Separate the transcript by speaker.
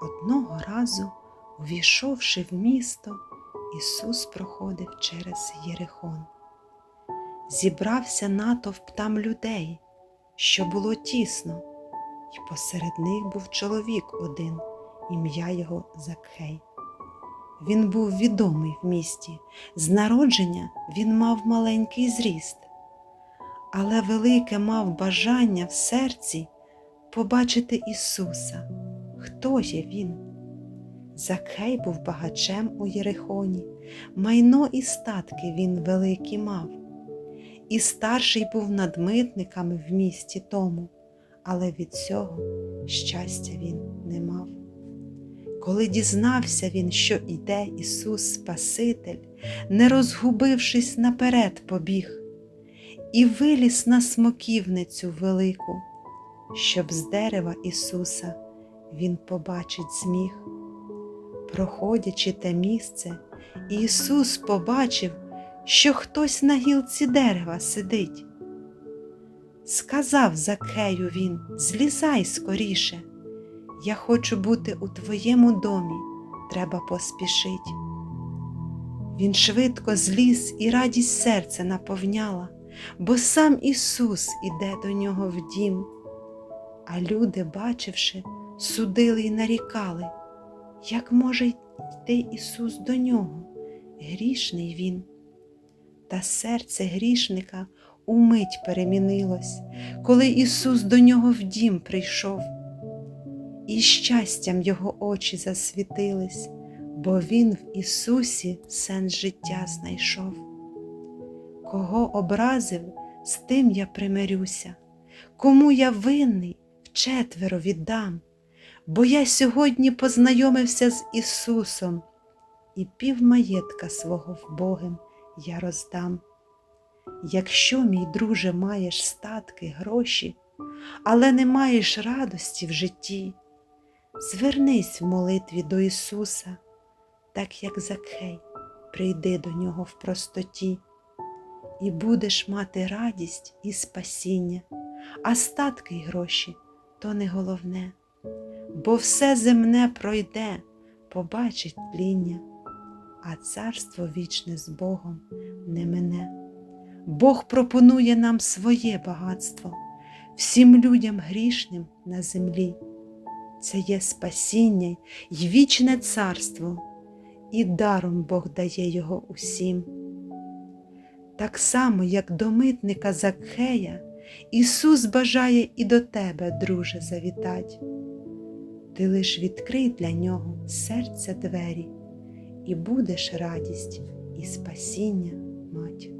Speaker 1: Одного разу, увійшовши в місто, Ісус проходив через Єрихон. Зібрався натовп там людей, що було тісно, і посеред них був чоловік один, ім'я його Закхей. Він був відомий в місті, з народження він мав маленький зріст, але велике мав бажання в серці побачити Ісуса. Хто є Він? Закхей був багачем у Єрихоні, майно і статки він великі мав, і старший був над митниками в місті тому, але від цього щастя він не мав. Коли дізнався він, що іде Ісус Спаситель, не розгубившись наперед побіг, і виліз на смоківницю велику, щоб з дерева Ісуса він побачить зміг. Проходячи те місце, Ісус побачив, що хтось на гілці дерева сидить. Сказав Закею він, злізай скоріше, я хочу бути у твоєму домі, треба поспішить. Він швидко зліз і радість серця наповняла, бо сам Ісус іде до нього в дім. А люди, бачивши, судили й нарікали, як може йти Ісус до нього, грішний він. Та серце грішника умить перемінилось, коли Ісус до нього в дім прийшов, і щастям його очі засвітились, бо Він в Ісусі сенс життя знайшов. Кого образив, з тим я примирюся, кому я винний, вчетверо віддам, бо я сьогодні познайомився з Ісусом, і пів маєтка свого вбогим я роздам. Якщо, мій друже, маєш статки, гроші, але не маєш радості в житті, звернись в молитві до Ісуса, так як Закхей, прийди до Нього в простоті, і будеш мати радість і спасіння, а статки й гроші то не головне, бо все земне пройде, побачить тління, а царство вічне з Богом не мине. Бог пропонує нам своє багатство всім людям грішним на землі. Це є спасіння й вічне царство, і даром Бог дає його усім. Так само, як до митника Закхея, Ісус бажає і до тебе, друже, завітать. Ти лиш відкрий для нього серця двері, і будеш радість і спасіння мать.